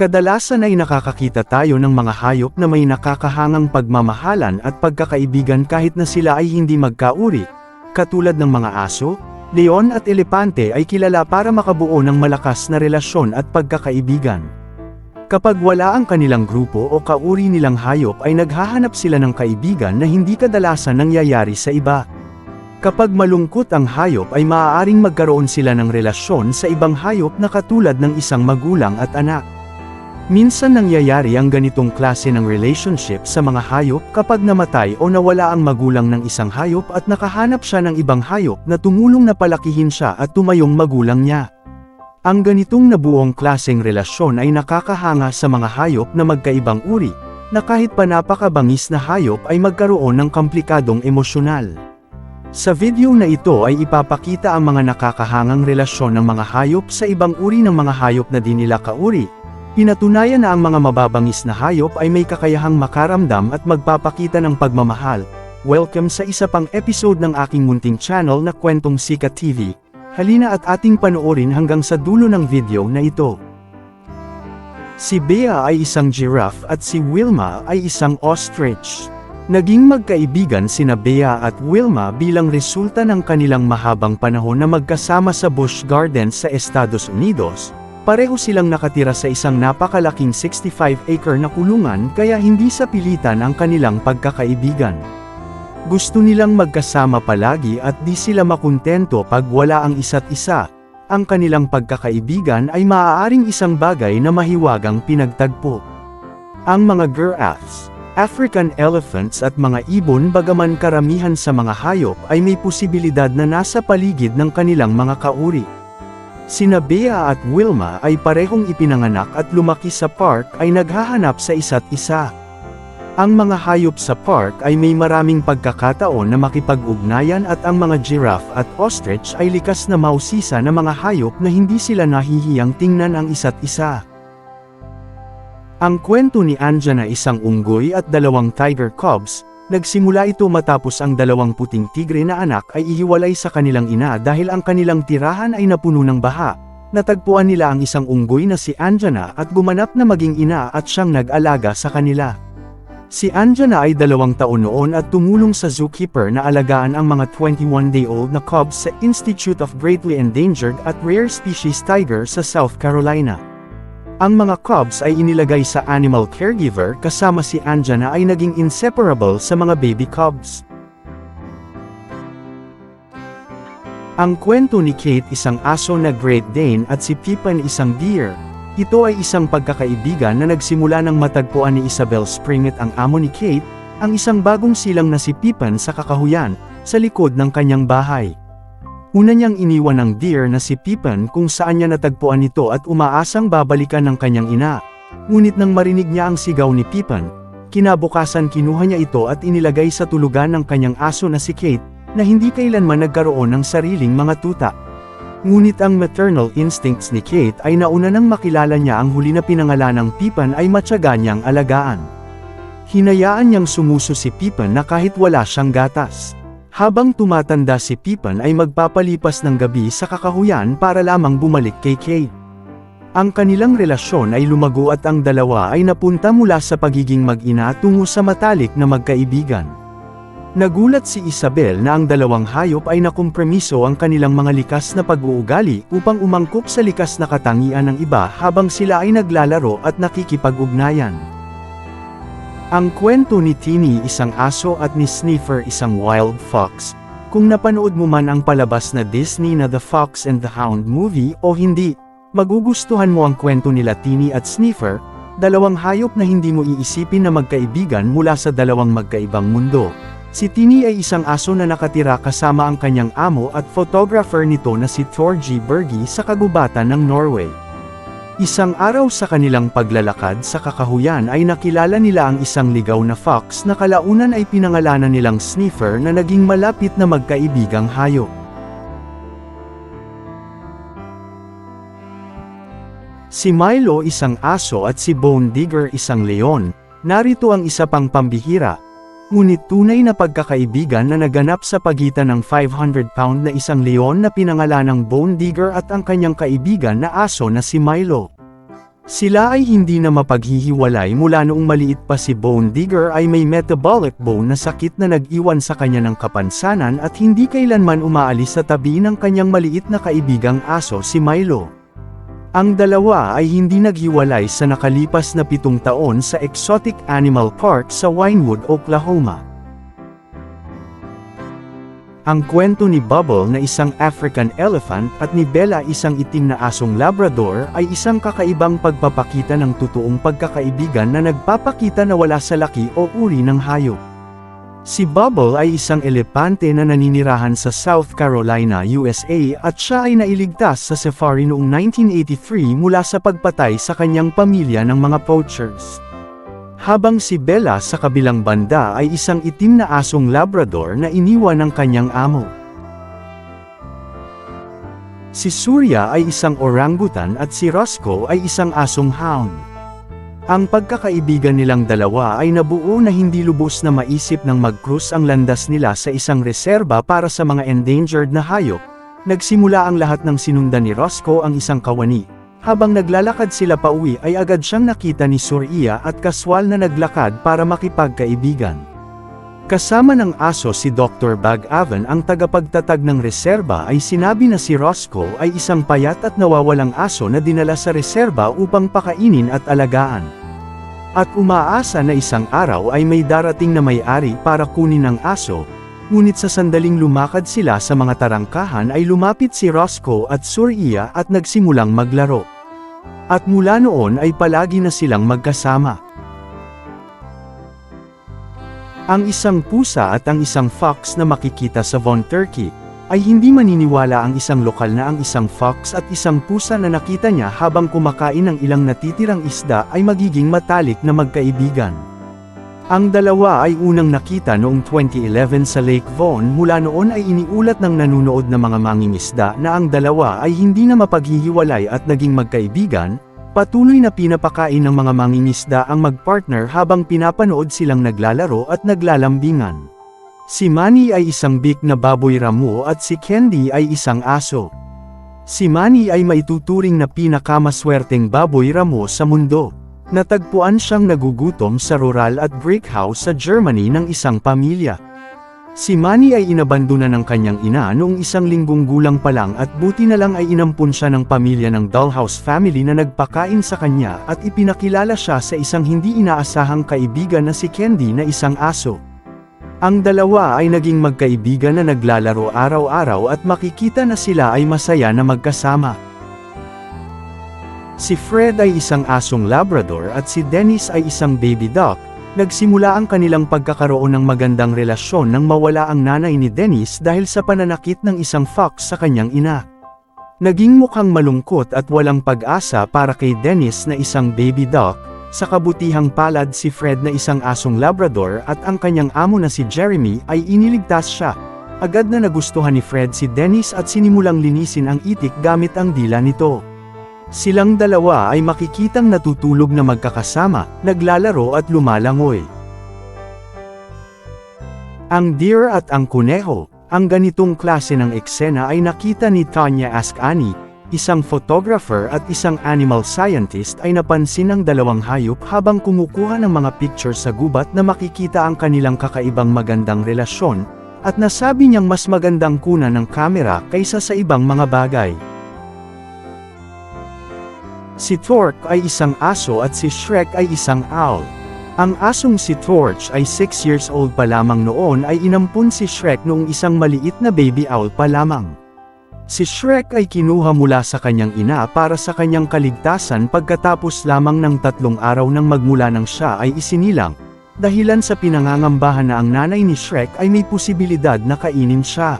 Kadalasan ay nakakakita tayo ng mga hayop na may nakakahangang pagmamahalan at pagkakaibigan kahit na sila ay hindi magkauri. Katulad ng mga aso, leon at elepante ay kilala para makabuo ng malakas na relasyon at pagkakaibigan. Kapag wala ang kanilang grupo o kauri nilang hayop ay naghahanap sila ng kaibigan na hindi kadalasan nangyayari sa iba. Kapag malungkot ang hayop ay maaaring magkaroon sila ng relasyon sa ibang hayop na katulad ng isang magulang at anak. Minsan nangyayari ang ganitong klase ng relationship sa mga hayop kapag namatay o nawala ang magulang ng isang hayop at nakahanap siya ng ibang hayop na tumulong na palakihin siya at tumayong magulang niya. Ang ganitong nabuong klaseng relasyon ay nakakahanga sa mga hayop na magkaibang uri, na kahit pa napakabangis na hayop ay magkaroon ng komplikadong emosyonal. Sa video na ito ay ipapakita ang mga nakakahangang relasyon ng mga hayop sa ibang uri ng mga hayop na di nila kauri, Pinatunayan na ang mga mababangis na hayop ay may kakayahang makaramdam at magpapakita ng pagmamahal. Welcome sa isa pang episode ng aking munting channel na Kwentong Sika TV. Halina at ating panoorin hanggang sa dulo ng video na ito. Si Bea ay isang giraffe at si Wilma ay isang ostrich. Naging magkaibigan sina Bea at Wilma bilang resulta ng kanilang mahabang panahon na magkasama sa Busch Gardens sa Estados Unidos, Pareho silang nakatira sa isang napakalaking 65-acre na kulungan kaya hindi sa pilitan ang kanilang pagkakaibigan. Gusto nilang magkasama palagi at di sila makontento pag wala ang isa't isa. Ang kanilang pagkakaibigan ay maaaring isang bagay na mahiwagang pinagtagpo. Ang mga giraffes, African elephants at mga ibon bagaman karamihan sa mga hayop ay may posibilidad na nasa paligid ng kanilang mga kauri. Sina Bea at Wilma ay parehong ipinanganak at lumaki sa park ay naghahanap sa isa't isa. Ang mga hayop sa park ay may maraming pagkakataon na makipag-ugnayan at ang mga giraffe at ostrich ay likas na mausisa na mga hayop na hindi sila nahihiyang tingnan ang isa't isa. Ang kwento ni Anja na isang unggoy at dalawang tiger cubs, Nagsimula ito matapos ang dalawang puting tigre na anak ay ihiwalay sa kanilang ina dahil ang kanilang tirahan ay napuno ng baha. Natagpuan nila ang isang unggoy na si Anjana at gumanap na maging ina at siyang nag-alaga sa kanila. Si Anjana ay dalawang taon noon at tumulong sa zookeeper na alagaan ang mga 21-day-old na cubs sa Institute of Greatly Endangered at Rare Species Tiger sa South Carolina. Ang mga cubs ay inilagay sa animal caregiver kasama si Anja na ay naging inseparable sa mga baby cubs. Ang kwento ni Kate isang aso na Great Dane at si Pippin isang deer. Ito ay isang pagkakaibigan na nagsimula ng matagpuan ni Isabel Springett ang amo ni Kate, ang isang bagong silang na si Pippin sa kakahuyan, sa likod ng kanyang bahay. Una niyang iniwan ng deer na si Pippin kung saan niya natagpuan ito at umaasang babalikan ng kanyang ina. Ngunit nang marinig niya ang sigaw ni Pippin, kinabukasan kinuha niya ito at inilagay sa tulugan ng kanyang aso na si Kate, na hindi kailanman nagkaroon ng sariling mga tuta. Ngunit ang maternal instincts ni Kate ay nauna nang makilala niya ang huli na pinangalan ng Pippin ay matyaga niyang alagaan. Hinayaan niyang sumuso si Pippin na kahit wala siyang gatas. Habang tumatanda si Pippin ay magpapalipas ng gabi sa kakahuyan para lamang bumalik kay Kate. Ang kanilang relasyon ay lumago at ang dalawa ay napunta mula sa pagiging mag-ina tungo sa matalik na magkaibigan. Nagulat si Isabel na ang dalawang hayop ay nakompromiso ang kanilang mga likas na pag-uugali upang umangkop sa likas na katangian ng iba habang sila ay naglalaro at nakikipag-ugnayan. Ang kwento ni Tini isang aso at ni Sniffer isang wild fox. Kung napanood mo man ang palabas na Disney na The Fox and the Hound movie o hindi, magugustuhan mo ang kwento nila Tini at Sniffer, dalawang hayop na hindi mo iisipin na magkaibigan mula sa dalawang magkaibang mundo. Si Tini ay isang aso na nakatira kasama ang kanyang amo at photographer nito na si Thor G. Berge sa kagubatan ng Norway. Isang araw sa kanilang paglalakad sa kakahuyan ay nakilala nila ang isang ligaw na fox na kalaunan ay pinangalanan nilang sniffer na naging malapit na magkaibigang hayop. Si Milo isang aso at si Bone Digger isang leon, narito ang isa pang pambihira, ngunit tunay na pagkakaibigan na naganap sa pagitan ng 500-pound na isang leon na pinangalanang Bone Digger at ang kanyang kaibigan na aso na si Milo. Sila ay hindi na mapaghihiwalay mula noong maliit pa si Bone Digger ay may metabolic bone na sakit na nag-iwan sa kanya ng kapansanan at hindi kailanman umaalis sa tabi ng kanyang maliit na kaibigang aso si Milo. Ang dalawa ay hindi naghiwalay sa nakalipas na pitong taon sa Exotic Animal Park sa Winewood, Oklahoma. Ang kwento ni Bubble na isang African elephant at ni Bella isang itim na asong Labrador ay isang kakaibang pagpapakita ng totoong pagkakaibigan na nagpapakita na wala sa laki o uri ng hayop. Si Bubble ay isang elepante na naninirahan sa South Carolina, USA at siya ay nailigtas sa safari noong 1983 mula sa pagpatay sa kanyang pamilya ng mga poachers. Habang si Bella sa kabilang banda ay isang itim na asong Labrador na iniwan ng kanyang amo. Si Surya ay isang orangutan at si Roscoe ay isang asong hound. Ang pagkakaibigan nilang dalawa ay nabuo na hindi lubos na maisip ng mag-cruise ang landas nila sa isang reserba para sa mga endangered na hayop. Nagsimula ang lahat ng sinundan ni Roscoe ang isang kawani. Habang naglalakad sila pauwi ay agad siyang nakita ni Surya at kaswal na naglakad para makipagkaibigan. Kasama ng aso si Dr. Bag-Avan ang tagapagtatag ng reserba ay sinabi na si Roscoe ay isang payat at nawawalang aso na dinala sa reserba upang pakainin at alagaan. At umaasa na isang araw ay may darating na may-ari para kunin ang aso, ngunit sa sandaling lumakad sila sa mga tarangkahan ay lumapit si Roscoe at Surya at nagsimulang maglaro. At mula noon ay palagi na silang magkasama. Ang isang pusa at ang isang fox na makikita sa Von Turkey, ay hindi maniniwala ang isang lokal na ang isang fox at isang pusa na nakita niya habang kumakain ng ilang natitirang isda ay magiging matalik na magkaibigan. Ang dalawa ay unang nakita noong 2011 sa Lake Vaughan mula noon ay iniulat ng nanunood na mga mangingisda na ang dalawa ay hindi na mapaghihiwalay at naging magkaibigan, patuloy na pinapakain ng mga mangingisda ang magpartner habang pinapanood silang naglalaro at naglalambingan. Si Manny ay isang big na baboy ramo at si Candy ay isang aso. Si Manny ay maituturing na pinakamaswerteng baboy ramo sa mundo. Natagpuan siyang nagugutom sa rural at brick house sa Germany ng isang pamilya. Si Manny ay inabandona ng kanyang ina noong isang linggong gulang pa lang at buti na lang ay inampun siya ng pamilya ng dollhouse family na nagpakain sa kanya at ipinakilala siya sa isang hindi inaasahang kaibigan na si Candy na isang aso. Ang dalawa ay naging magkaibigan na naglalaro araw-araw at makikita na sila ay masaya na magkasama. Si Fred ay isang asong Labrador at si Dennis ay isang baby duck. Nagsimula ang kanilang pagkakaroon ng magandang relasyon nang mawala ang nanay ni Dennis dahil sa pananakit ng isang fox sa kanyang ina. Naging mukhang malungkot at walang pag-asa para kay Dennis na isang baby duck, sa kabutihang palad si Fred na isang asong Labrador at ang kanyang amo na si Jeremy ay iniligtas siya. Agad na nagustuhan ni Fred si Dennis at sinimulang linisin ang itik gamit ang dila nito. Silang dalawa ay makikitang natutulog na magkakasama, naglalaro at lumalangoy. Ang deer at ang kuneho, ang ganitong klase ng eksena ay nakita ni Tanya Askani, isang photographer at isang animal scientist ay napansin ng dalawang hayop habang kumukuha ng mga picture sa gubat na makikita ang kanilang kakaibang magandang relasyon, at nasabi niyang mas magandang kunan ng kamera kaysa sa ibang mga bagay. Si Torque ay isang aso at si Shrek ay isang owl. Ang asong si Torch ay 6 years old pa lamang noon ay inampun si Shrek noong isang maliit na baby owl pa lamang. Si Shrek ay kinuha mula sa kanyang ina para sa kanyang kaligtasan pagkatapos lamang ng tatlong araw nang magmula ng siya ay isinilang, dahilan sa pinangangambahan na ang nanay ni Shrek ay may posibilidad na kainin siya.